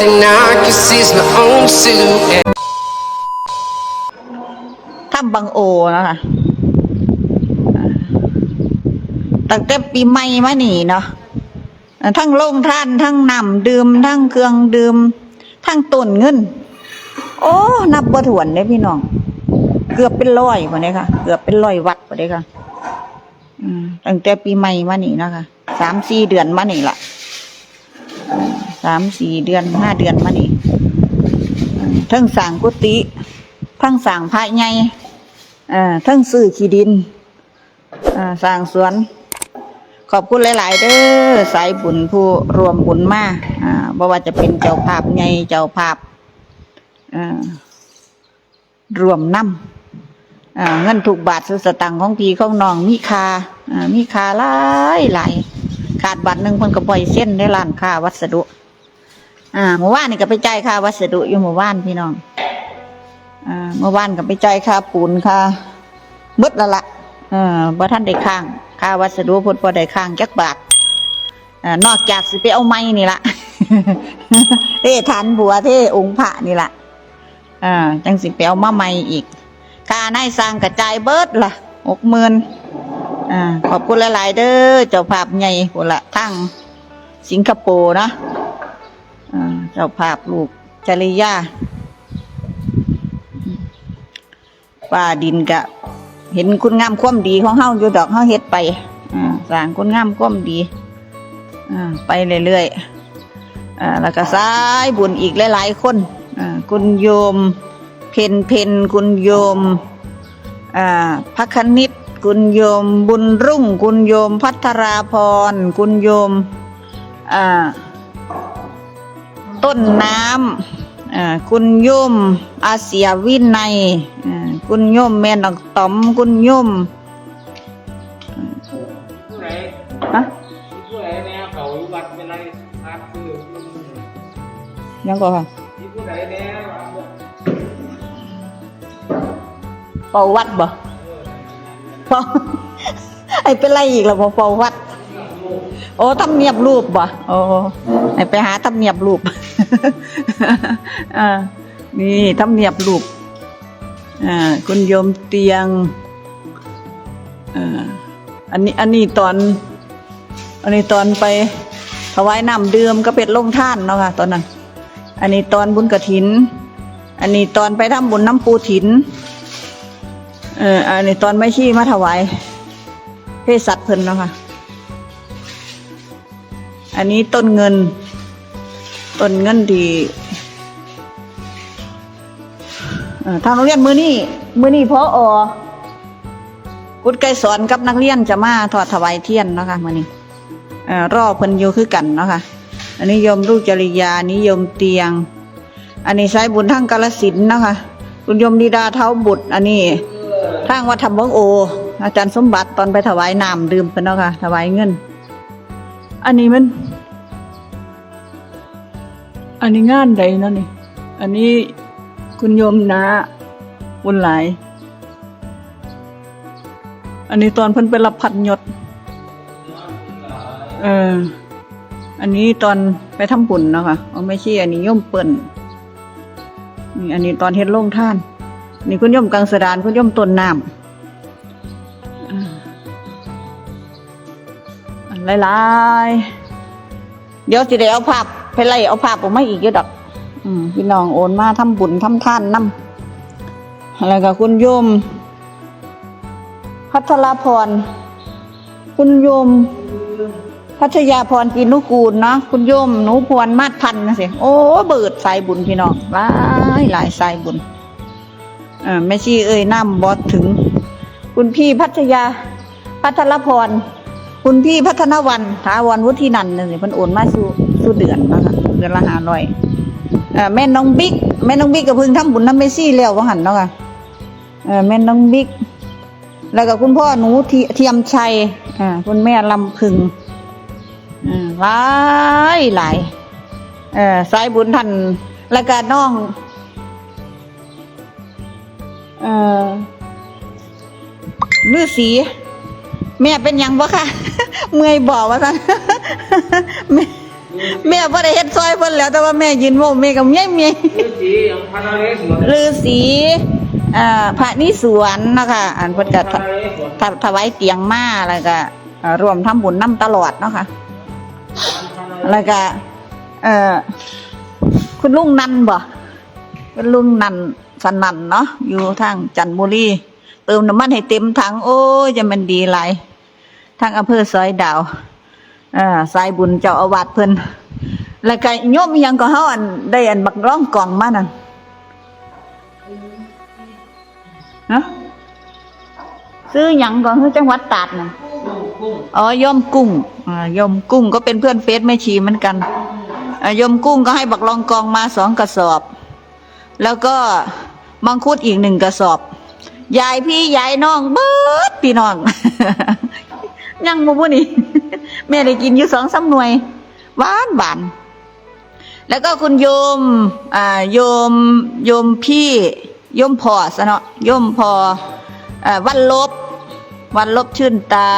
something I can see is my own silhouette. ถ้ำบางโอนะคะอ่าตั้งแต่ปีใหม่มานี่เนาะทั้งโรงท่าน ทั้งน้ำดื่ม ทั้งเครื่องดื่ม ทั้งต้นเงิน โอ้ นับบ่ถ้วนเลยพี่น้อง เกือบเป็นร้อยหมดเลยค่ะ เกือบเป็นร้อยวัดหมดเลยค่ะตั้งแต่ปีใหม่มานี่นะคะสามสี่เดือนมานี่ละอ่า สามสี่เดือนห้าเดือนมานี่ทั้งสั่งกุฏิทั้งสั่งพระใหญ่อ่าทั้งซื้อขี้ดินอ่าสั่งสวน ขอบคุณหลาย ๆ เด้อสายบุญผู้รวมบุญมาอ่าบ่ว่าจะเป็นเจ้าภาพใหญ่เจ้าภาพอ่ารวมน้ำอ่าเงินถูกบาทสุสตังของพี่ของน้องมีคาอ่ามีคาหลายหลาย ขาดบาทหนึ่งเพิ่นก็ปล่อยเส้นได้ร้านค่าวัสดุ อ่าเมื่อวานนี่ก็ไปจ่ายค่าวัสดุอยู่เมื่อวานพี่น้องอ่าเมื่อวานก็ไปจ่ายค่าปูนค่าเบิดละละเออบ่ท่านได้ค้างค่าวัสดุเพิ่นบ่ได้ค้างจักบาทอ่านอกจากสิไปเอาไม้นี่ละเท่ฐานบัวเท่องค์พระนี่ละอ่าจังสิไปเอามาใหม่อีกค่านายสร้างกระจายเบิดละหกหมื่น อ่าขอบคุณหลาย ๆ เด้อเจ้าภาพใหญ่พุ่นละทั้งสิงคโปร์เนาะอ่าเจ้าภาพลูกจริยาป้าดินกะ เห็นคุณงามความดีของเฮาอยู่ดอกเฮาเฮ็ดไปอ่าสร้างคุณงามความดีอ่าไปเรื่อยๆอ่าแล้วก็สายบุญอีกหลาย ๆ คนอ่าคุณโยม เพนเพนคุณโยมอ่าพักคณิต คุณโยมบุญรุ่ง คุณโยมพัทราพร คุณโยมอ่าต้นน้ำอ่าคุณโยมอาเซียวินัยอ่าคุณโยมแม่นอกตอม คุณโยมผู้ใดฮะผู้ใดแนวเขาอยู่วัดเป็นไรครับคือยังก็ค่ะที่ผู้ใดแนวเป่าวัดบ่ เป่าไอ้เป็นไรอีกล่ะบ่เป่าวัด โอ้ทำเนียบรูปบ่โอ้ไอ้ไปหาทำเนียบรูปอ่านี่ทำเนียบรูปอ่าคุณโยมเตียงอ่าอันนี้อันนี้ตอน อันนี้ตอนไปถวายน้ำดื่มก็เป็ดลงท่านเนาะค่ะตอนนั้น อันนี้ตอนบุญกระถิน อันนี้ตอนไปทำบุญน้ำปูถิน เอออันนี้ตอนไม่ชี้มาถวายเพศสัตว์เพิ่นเนาะค่ะ อันนี้ต้นเงิน ต้นเงินทีเอ่อทางโรงเรียนมือนี่มือนี่พออกุดไกรสอนกับนักเรียนจะมาถอดถวายเทียนเนาะค่ะมือนี้เอ่อรอเพิ่นอยู่คือกันเนาะค่ะ อันนี้โยมลูกจริยานิยมเตียง อันนี้ใช้บุญทั้งกาลสินเนาะคะคุณโยมดีดาเท้าบุตร อันนี้ ทางวัดธรรมวงโอ อาจารย์สมบัติตอนไปถวายน้ำดื่มเป็นเนาะค่ะ ถวายเงิน อันนี้มัน อันนี้งานใดเนาะนี่ อันนี้คุณโยมนาบุญหลาย อันนี้ตอนเพิ่นไปรับพัดยศเออ อันนี้ตอนไปทำบุญเนาะค่ะเอาไม่ใช่อันนี้โย่อมเปิ่นนี่อันนี้ตอนเฮ็ดโรงท่าน นี่คุณย่อมกังสดานคุณย่อมต้นน้ำหลายๆ เดี๋ยวสิได้เอาภาพไปไล่เอาภาพออกมาอีกเยอะดอกพี่น้องโอนมาทำบุญทำท่านนํแล้วก็คุณโยม พัทรพร คุณโยม พัชยาพรกินุกูลเนาะคุณโยมหนูพวนมาดพันนะสิโอ้เบิดสายบุญพี่น้องหลายหลายสายบุญ แม่ชีเอ่ยน้ำบอดถึง คุณพี่พัชยา พัทรพร คุณพี่พัฒนวันถาวรวุฒินันนี่เพิ่นโอนมาสู่สู่เดือนนาะคะเดือนละห้าร้อยแม่น้องบิ๊กแม่น้องบิ๊กก็เพิ่งทำบุญน้ำเมซี่แล้วว่าหันเนาะค่ะแม่น้องบิ๊กแล้วก็คุณพ่อหนูเทียมชัยอ่าคุณแม่ลำพึงหลายหลายสายบุญท่านแล้วก็น้อง เออฤาษีแม่เป็นหยังบ่คะเมื่อยบอกว่าซะแม่แแม่บ่ได้เฮ็ดซอยเพิ่นแล้ว แต่ว่าแม่ยืนโมแม่กับเมียเมียฤาษีอย่างพระนเรศวรฤาษีอ่าพระนิสวนเนาะคะอันเพิ่นก็พระนเรศวรถถวายเตียงมาแล้วก็เอ่อรวมทำบุญนํตลอดเนาะค่ะแล้วก็เอ่อคุณลุงนันบ่คุณลุงนัน สนันเนาะอยู่ทางจันทบุรีเติมน้ำมันให้เต็มถังโอ้ยจะมันดีหลายทางอำเภอซอยดาวอ่าสายบุญเจ้าอาวาสเพิ่นแล้วก็โยมยังก็เฮาอันได้อันบักร้องกล่องมานั่นฮะซื้อหยังก่อนคือจังหวัดตาดน่ะอ๋อยอมกุ้งอ่ายมกุ้งก็เป็นเพื่อนเฟซแม่ชีเหมือนกันอ่ายมกุ้งก็ให้บักลองกองมาสองกระสอบ แล้วก็ มังคุดอีกหนึ่งกระสอบ ยายพี่ยายน้องเบิดพี่น้อง ยังมูบุนี่แม่ได้กินอยู่สองสามหน่วยหวานหวานแล้วก็คุณโยมอ่าโยมโยมพี่โยมพอสะเนาะโยมพออ่าวันลบ วันลบชื่นตา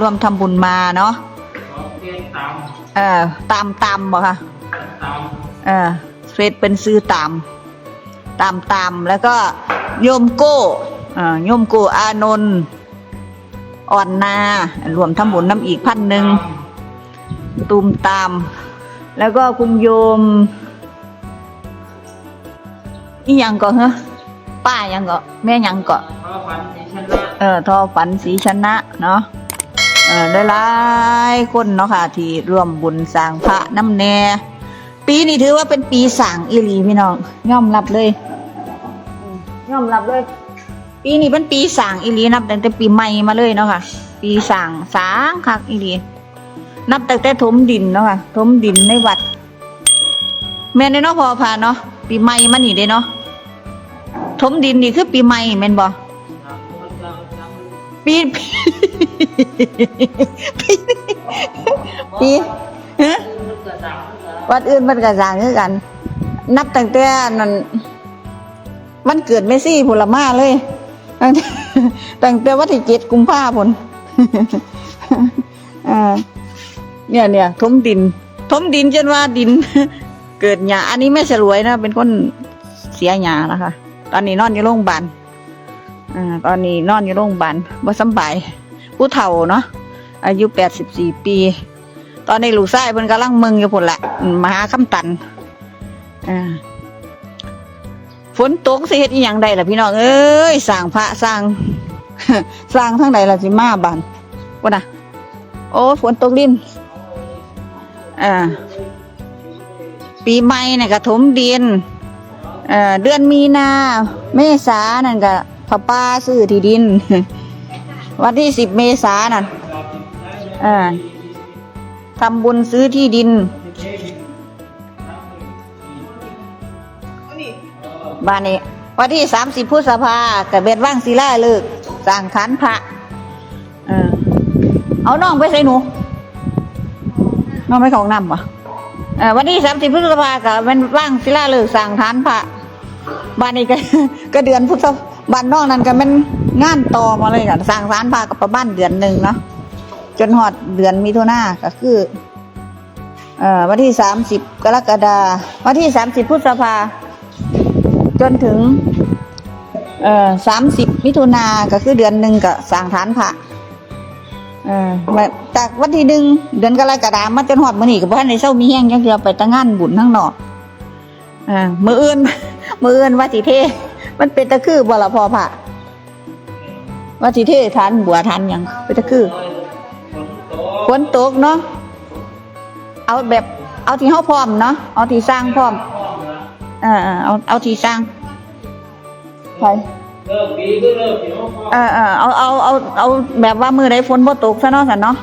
ร่วมทำบุญมาเนาะขอเพียงตามเออตามตามบ่ค่ะตามเออเฟซเป็นซื้อตาม ตามตามแล้วก็โยมโก้อ่าโยมโก้อานนท์อ่อนนา รวมทำบุญน้ำอีกพันหนึ่งตูมตาม แล้วก็คุณโยมนี่ยังก็เหรอป้ายังก็แม่ยังก็พระพันเออทอฝันสีชนะเนาะเออหลายๆคนเนาะค่ะ ที่ร่วมบุญสร้างพระน้ำแน่ ปีนี้ถือว่าเป็นปีสั่งอีหลีพี่น้องยอมรับเลยอืมยอมรับเลย ปีนี้เป็นปีสั่งอีหลีนับตั้งแต่ปีใหม่มาเลยเนาะค่ะ ปีสั่งสางคักอีหลีนับตั้งแต่ถมดินเนาะค่ะถมดินในวัด แม่นเนาะพอพาเนาะปีใหม่มานี่เด้เนาะถมดินนี่คือปีใหม่แม่นบ่ปีปีปีปีฮะ วัดอื่นมันก็สร้างคือกัน นับตั้งแต่นั้นวันเกิดเมซี่ผลมาเลยตั้งแต่งแต่วันที่เจ็ดกุมภาพันธ์เนี่ยเนี่ยถมดินถมดินจนว่าดิน เกิดหยาอันนี้แม่ฉลวยนะ เป็นคนเสียหยานะคะ ตอนนี้นอนอยู่โรงพยาบาลอ่าตอนนี้นอนอยู่โรงพยาบาลบ่สบายผู้เฒ่าเนาะอายุแปดสิบสี่ปี ตอนนี้ลูกชายเพิ่นกำลังมึงอยู่พุ่นละมาหาคำตันอ่าฝนตกสิเฮ็ดอีหยังได้ล่ะพี่น้องเอ้ยสร้างพระสร้างสร้างทั้งใดล่ะสิมาบานว่าน่ะ โอ้ฝนตกลิ้นอ่าปีใหม่นี่กระถมดินเอ่อเดือนมีนาเมษานั่นก็พ่อป้าซื้อที่ดิน วันที่สิบเมษานั่นอ่า ทำบุญซื้อที่ดินบ้านนี้ วันที่สามสิบพฤษภากับเบ็ดว่างศิลาเลิกสร้างขันพระเออเอาน้องไปใส่หนู น้องไปของน้ำปะวันที่สามสิบพฤษภากับเป็นว่างศิลาเลิกสร้างฐานพระบ้านนี้ก็ก็เดือนพุทธบ้านนอกนั้นก็เป็นงานต่อมาเลยกันสร้างสารพากับประมาณเดือนหนึ่งเนาะ จนหอดเดือนมิถุนาก็คือเอ่อวันที่สามสิบกรกฎาวันที่สามสิบพฤษภาจนถึงเอ่อสามสิบมิถุนาก็คือเดือนหนึ่งก็สร้างฐานพระเอ่อจากวันที่หนึ่งเดือนกรกฎามาจนหอดมื้อนี้ก็บ่ทันได้เช้ามีแห้งจังเดียวไปตั้งงานบุญทั้งนอกอ่ามืออื่นมืออื่นว่าสิเทมันเป็นตะคือบ่ละพอผ่ะว่าสิเททานบัวทานหยังเป็นตะคือ ฝนตกเนาะเอาแบบเอาที่เฮาพร้อมเนาะเอาที่สร้างพร้อมเอ่าเอาเอาที่สร้างไปเลิกดีก็เลิกเดี๋ยวพ่อเออเออเอาเอาเอาเอาแบบว่ามือใดฝนบ่ตกซะเนาะสันเนาะ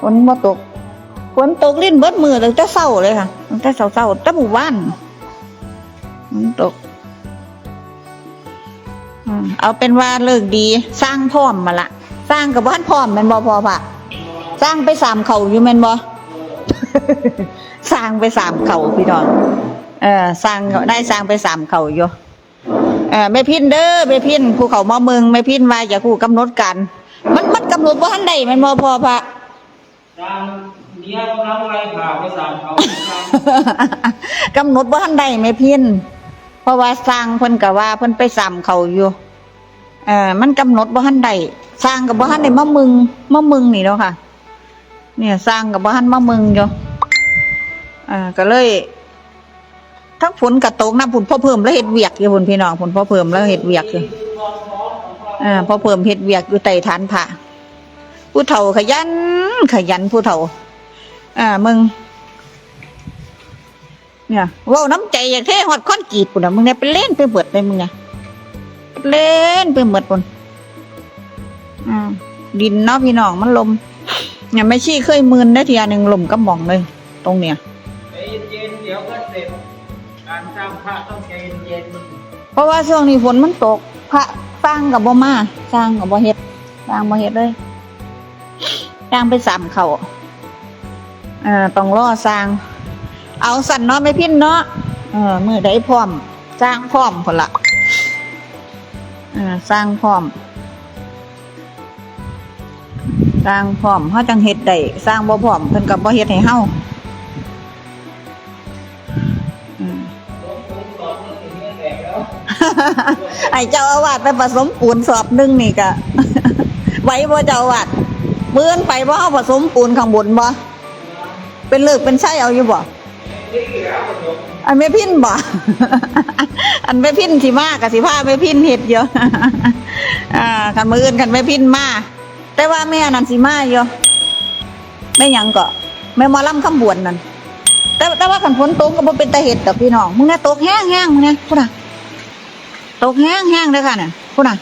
ฝนบ่ตกฝนตกลิ้นเบิดมือตั้งแต่เช้าเลยค่ะตั้งแต่เช้าเช้าๆตั้งหมู่บ้านฝนตกอืมเอาเป็นว่าเลิกดีสร้างพร้อมมาละ สร้างกับบ้านพร้อมแม่นบ่พอพะสร้างไปสามเขาอยู่แม่นบ่สร้างไปสามเขาพี่น้องเออสร้างได้สร้างไปสามเขาอยู่เออแม่พินเด้อแม่พินภูเขามาเมืองแม่พินว่าอย่าคู่กำหนดกัน มันมันกำหนดว่าทันใดแมันบ่พอพระสร้างเมียกำลังไล่ข่าวไปสั่งเขาสั่งกำหนดบ่ทันได้แม่พินเพราะว่าสร้างเพิ่นก็ว่าเพิ่นไปซ้ำเขาอยู่ เออมันกำหนดบ่ทันได้สร้างก็บ่ทันได้มามึงมามึงนี่เนาะค่ะ เนี่ยสร้างก็บ่ทันมามึงอยู่อ่าก็เลยทั้งฝนกระตกน้ำฝนพ่อเพิ่มแล้วเฮ็ดเวียกอยู่พุ่นพี่น้องฝนพ่อเพิ่มแล้วเฮ็ดเวียกอยู่อ่าพ่อเพิ่มเฮ็ดเวียกอยู่ใต้ฐานพระผู้เฒ่าขยัน ขยันผู้เฒ่า อ่ามึงเนี่ยว้าน้ำใจอย่ากเทฮอดคอนกรีตปุ่นน่ะมึงเนี่ยไปเล่นไปเบิดเลยมึงเนี่ย เล่นไปเบิดปุ่นอ่าดินเนาะพี่น้องมันลมเนี่ยไม่ชี้เคยมืนได้ทีอันหนึ่งลมกระหม่องเลย ตรงเนี้ยใจเย็นๆเดี๋ยวก็เสร็จการสร้างพระต้องใจเย็นเพราะว่าช่วงนี้ฝนมันตก พระสร้างกับบ่มาสร้างกับบ่เฮ็ดสร้างบ่เฮ็ดเลยสร้างไปสามเขาเอ่าต้องรอสร้าง เอาสั่นเนาะไม่พินเนาะเออมือได้พร้อมสร้างพร้อมคนละเออ สร้างพร้อม สร้างพร้อมเฮาจังเฮ็ดได้สร้างบ่พร้อมเพิ่นก็บ่เฮ็ดให้เฮาไอ้เจ้าอาวาสไปผสมปูนสอบนึงนี่ก็ไว้บ่เจ้าอาวาสเบื้อนไปบ่เฮาผสมปูนข้างบนบ่เป็นเลิกเป็นไส้เอาอยู่บ่ อันไม่พินบ่ อันไม่พินสิมากับสิพาไม่พินเฮ็ดอยู่อ่าคันมืออื่นคันไม่พินมาแต่ว่าแม่นันสิมาอยู่แม่ยังก็แม่มอลำคำบวนนั่นแต่แต่ว่าคันฝนตกก็บ่เป็นตาเฮ็ดดอกพี่น้องมึงน่ะตกแห้งๆมึงเนี่ยพุ่นน่ะตกแห้งแห้งเลยค่ะเนี่ยคุณอะ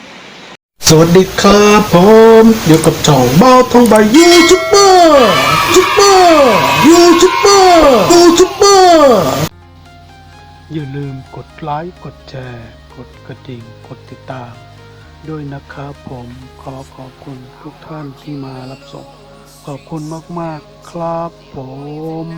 สวัสดีครับผมอยู่กับช่องบ้าทองใบยูทูบเบอร์ยูทูบเบอร์ยูทูบเบอร์ยูทูบเบอร์ อย่าลืมกดไลค์กดแชร์ กดกระดิ่ง กดติดตาม ด้วยนะครับผมขอขอบคุณทุกท่านที่มารับชมขอบคุณมาก ๆ ครับผม